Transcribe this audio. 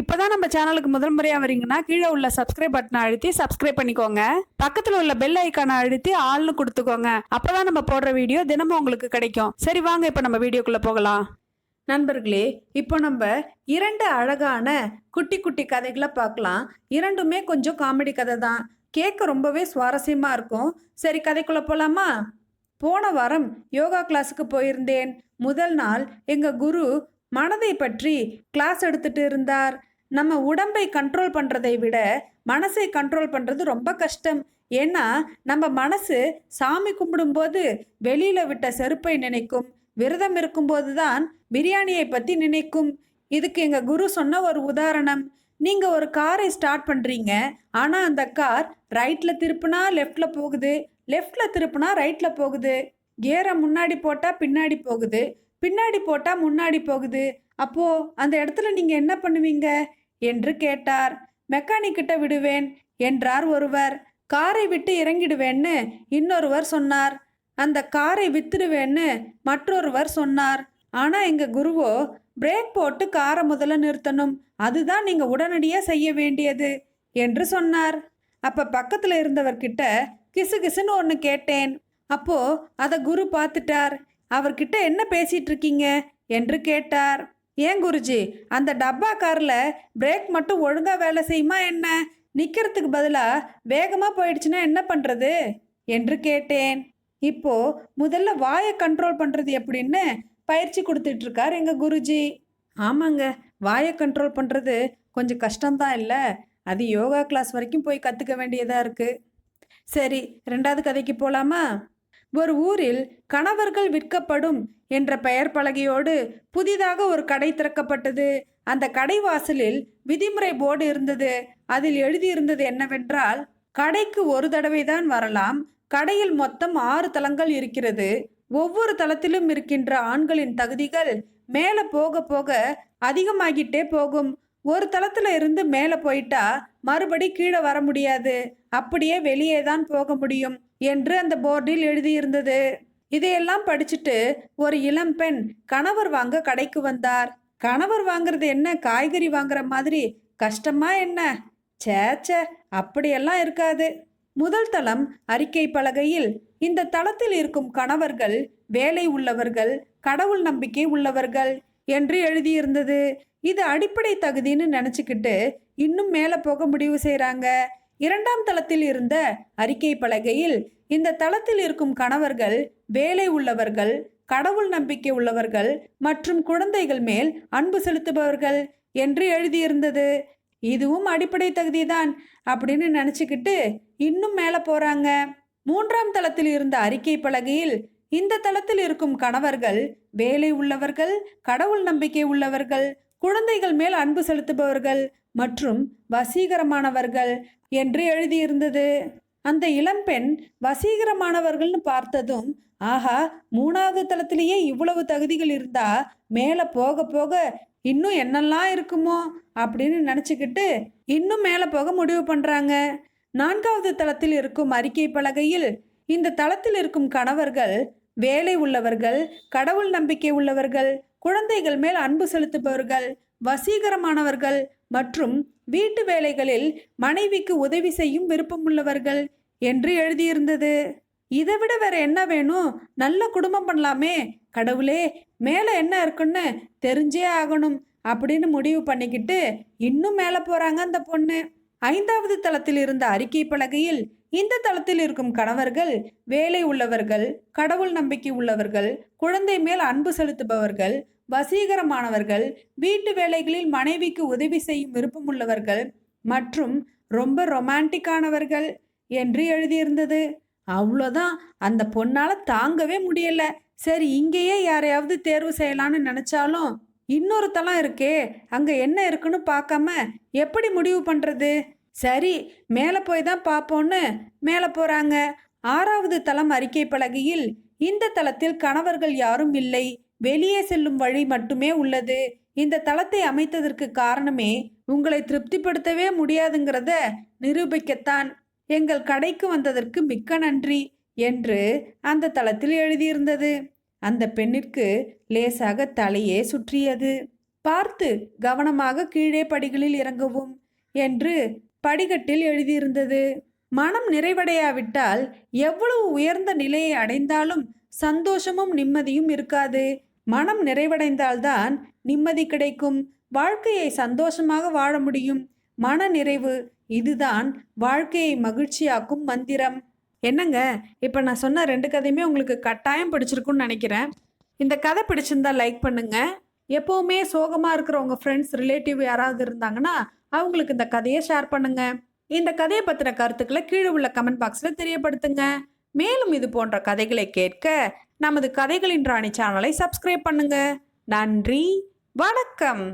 இப்போதான் நம்ம சேனலுக்கு முதல் முறையாக வரீங்கன்னா கீழே உள்ள சப்ஸ்கிரைப் பட்டனை அழுத்தி சப்ஸ்கிரைப் பண்ணிக்கோங்க. பக்கத்தில் உள்ள பெல் ஐக்கானை அழுத்தி ஆள்னு கொடுத்துக்கோங்க. அப்போதான் நம்ம போடுற வீடியோ தினமும் உங்களுக்கு கிடைக்கும். சரி வாங்க இப்போ நம்ம வீடியோக்குள்ளே போகலாம். நண்பர்களே இப்போ நம்ம இரண்டு அழகான குட்டி குட்டி கதைகளை பார்க்கலாம். இரண்டுமே கொஞ்சம் காமெடி கதை தான். கேட்க ரொம்பவே சுவாரஸ்யமாக இருக்கும். சரி கதைக்குள்ளே போகலாமா போன வாரம் யோகா கிளாஸுக்கு போயிருந்தேன். முதல் நாள் எங்கள் குரு மனதை பற்றி கிளாஸ் எடுத்துட்டு இருந்தார். நம்ம உடம்பை கண்ட்ரோல் பண்ணுறதை விட மனசை கண்ட்ரோல் பண்ணுறது ரொம்ப கஷ்டம். ஏன்னா நம்ம மனசு சாமி கும்பிடும்போது வெளியில் விட்ட செருப்பை நினைக்கும். விரதம் இருக்கும்போது தான் பிரியாணியை பற்றி நினைக்கும். இதுக்கு எங்கள் குரு சொன்ன ஒரு உதாரணம். நீங்கள் ஒரு காரை ஸ்டார்ட் பண்ணுறீங்க ஆனால் அந்த கார் ரைட்டில் திருப்புனா லெஃப்டில் போகுது. லெஃப்டில் திருப்புனா ரைட்டில் போகுது. கியரை முன்னாடி போட்டால் பின்னாடி போகுது பின்னாடி போட்டால் முன்னாடி போகுது. அப்போ அந்த இடத்துல நீங்கள் என்ன பண்ணுவீங்க? என்று கேட்டார். மெக்கானிக்கிட்ட விடுவேன் என்றார் ஒருவர். காரை விட்டு இறங்கிடுவேன்னு இன்னொருவர் சொன்னார். அந்த காரை வித்துடுவேன்னு மற்றொருவர் சொன்னார். ஆனால் எங்கள் குருவோ பிரேக் போட்டு காரை முதல்ல நிறுத்தணும். அதுதான் நீங்கள் உடனடியாக செய்ய வேண்டியது என்று சொன்னார். அப்போ பக்கத்தில் இருந்தவர்கிட்ட கிசு கிசுன்னு ஒன்று கேட்டேன். அப்போ அதை குரு பார்த்துட்டார். அவர்கிட்ட என்ன பேசிட்டு இருக்கீங்க? என்று கேட்டார். ஏன் குருஜி அந்த டப்பா காரில் பிரேக் மட்டும் ஒழுங்காக வேலை செய்யுமா என்ன? நிற்கிறதுக்கு பதிலாக வேகமாக போயிடுச்சுன்னா என்ன பண்ணுறது என்று கேட்டேன். இப்போ முதல்ல வாயை கண்ட்ரோல் பண்ணுறது எப்படின்னு பயிற்சி கொடுத்துட்ருக்கார் எங்கள் குருஜி. ஆமாங்க வாயை கண்ட்ரோல் பண்ணுறது கொஞ்சம் கஷ்டம்தான் இல்லை. அது யோகா கிளாஸ் வரைக்கும் போய் கற்றுக்க வேண்டியதாக இருக்குது சரி ரெண்டாவது கதைக்கு போகலாமா ஒரு ஊரில் கணவர்கள் விற்கப்படும் என்ற பெயர் பலகையோடு புதிதாக ஒரு கடை திறக்கப்பட்டது. அந்த கடை வாசலில் விதிமுறை போர்டு இருந்தது. அதில் எழுதியிருந்தது என்னவென்றால் கடைக்கு ஒரு தடவை தான் வரலாம். கடையில் மொத்தம் ஆறு தளங்கள் இருக்கிறது. ஒவ்வொரு தளத்திலும் இருக்கின்ற ஆண்களின் தகுதிகள் மேலே போக போக அதிகமாகிட்டே போகும். ஒரு தளத்துல இருந்து மேலே போயிட்டா மறுபடி கீழே வர முடியாது. அப்படியே வெளியே தான் போக முடியும் என்று அந்த போர்டில் எழுதியிருந்தது. இதையெல்லாம் படிச்சுட்டு ஒரு இளம்பெண் கணவர் வாங்க கடைக்கு வந்தார். கணவர் வாங்குறது என்ன? காய்கறி வாங்குற மாதிரி? கஷ்டமா என்ன? சேச்ச அப்படியெல்லாம் இருக்காது. முதல் தளம் அறிக்கை பலகையில் இந்த தளத்தில் இருக்கும் கணவர்கள் வேலை உள்ளவர்கள் கடவுள் நம்பிக்கை உள்ளவர்கள் என்று எழுதியிருந்தது. இது அடிப்படை தகுதின்னு நினச்சிக்கிட்டு இன்னும் மேலே போக முடிவு செய்கிறாங்க இரண்டாம் தளத்தில் இருந்த அறிக்கை பலகையில் இந்த தளத்தில் இருக்கும் கணவர்கள் வேலை உள்ளவர்கள் கடவுள் நம்பிக்கை உள்ளவர்கள் மற்றும் குழந்தைகள் மேல் அன்பு செலுத்துபவர்கள் என்று எழுதியிருந்தது. இதுவும் அடிப்படை தகுதி தான் அப்படின்னு நினச்சிக்கிட்டு இன்னும் மேலே போகிறாங்க மூன்றாம் தளத்தில் இருந்த அறிக்கை பலகையில் இந்த தளத்தில் இருக்கும் கணவர்கள் வேலை உள்ளவர்கள் கடவுள் நம்பிக்கை உள்ளவர்கள் குழந்தைகள் மேல் அன்பு செலுத்துபவர்கள் மற்றும் வசீகரமானவர்கள் என்று எழுதியிருந்தது. அந்த இளம்பெண் வசீகரமானவர்கள்னு பார்த்ததும் ஆஹா மூணாவது தளத்திலேயே இவ்வளவு தகுதிகள் இருந்தா மேலே போக போக இன்னும் என்னெல்லாம் இருக்குமோ? அப்படின்னு நினச்சிக்கிட்டு இன்னும் மேலே போக முடிவு பண்ணுறாங்க நான்காவது தளத்தில் இருக்கும் அறிக்கை பலகையில் இந்த தளத்தில் இருக்கும் கணவர்கள் வேலை உள்ளவர்கள் கடவுள் நம்பிக்கை உள்ளவர்கள் குழந்தைகள் மேல் அன்பு செலுத்துபவர்கள் வசீகரமானவர்கள் மற்றும் வீட்டு வேலைகளில் மனைவிக்கு உதவி செய்யும் விருப்பமுள்ளவர்கள் என்று எழுதியிருந்தது. இதை விட வேற என்ன வேணும்? நல்ல குடும்பம் பண்ணலாமே. கடவுளே மேலே என்ன இருக்குன்னு தெரிஞ்சே ஆகணும் அப்படின்னு முடிவு பண்ணிக்கிட்டு இன்னும் மேலே போறாங்க அந்த பொண்ணு. ஐந்தாவது தளத்தில் இருந்த அறிக்கை பலகையில் இந்த தளத்தில் இருக்கும் கணவர்கள் வேலை உள்ளவர்கள் கடவுள் நம்பிக்கை உள்ளவர்கள் குழந்தை மேல் அன்பு செலுத்துபவர்கள் வசீகரமானவர்கள் வீட்டு வேலைகளில் மனைவிக்கு உதவி செய்யும் விருப்பமுள்ளவர்கள் மற்றும் ரொம்ப ரொமான்டிக்கானவர்கள் என்று எழுதியிருந்தது. அவ்வளோதான். அந்த பொண்ணால் தாங்கவே முடியல. சரி இங்கேயே யாரையாவது தேர்வு செய்யலான்னு நினச்சாலும் இன்னொரு தளம் இருக்கே அங்கே என்ன இருக்குன்னு பார்க்காம எப்படி முடிவு பண்ணுறது சரி மேலே போய் தான் பார்ப்போன்னு மேலே போகிறாங்க ஆறாவது தளம் அறிக்கை பலகையில் இந்த தளத்தில் கணவர்கள் யாரும் இல்லை. வெளியே செல்லும் வழி மட்டுமே உள்ளது. இந்த தளத்தை அமைத்ததற்கு காரணமே உங்களை திருப்திப்படுத்தவே முடியாதுங்கிறத நிரூபிக்கத்தான். எங்கள் கடைக்கு வந்ததற்கு மிக்க நன்றி என்று அந்த தளத்தில் எழுதியிருந்தது. அந்த பெண்ணிற்கு லேசாக தலையே சுற்றியது. பார்த்து கவனமாக கீழே படிகளில் இறங்கவும் என்று படிக்கட்டில் எழுதியிருந்தது. மனம் நிறைவடையாவிட்டால் எவ்வளவு உயர்ந்த நிலையை அடைந்தாலும் சந்தோஷமும் நிம்மதியும் இருக்காது. மனம் நிறைவடைந்தால்தான் நிம்மதி கிடைக்கும். வாழ்க்கையை சந்தோஷமாக வாழ முடியும். மன நிறைவு இதுதான் வாழ்க்கையை மகிழ்ச்சியாக்கும் மந்திரம். என்னங்க? இப்போ நான் சொன்ன ரெண்டு கதையுமே உங்களுக்கு கட்டாயம் பிடிச்சிருக்குன்னு நினைக்கிறேன். இந்த கதை பிடிச்சிருந்தா லைக் பண்ணுங்க. எப்போவுமே சோகமாக இருக்கிற உங்கள் ஃப்ரெண்ட்ஸ் ரிலேட்டிவ் யாராவது இருந்தாங்கன்னா அவங்களுக்கு இந்த கதையை ஷேர் பண்ணுங்க. இந்த கதையை பற்றின கருத்துக்களை கீழே உள்ள கமெண்ட் பாக்ஸில் தெரியப்படுத்துங்க. மேலும் இது போன்ற கதைகளை கேட்க நமது கதைகளின் ராணி சேனலை சப்ஸ்கிரைப் பண்ணுங்க. நன்றி. வணக்கம்.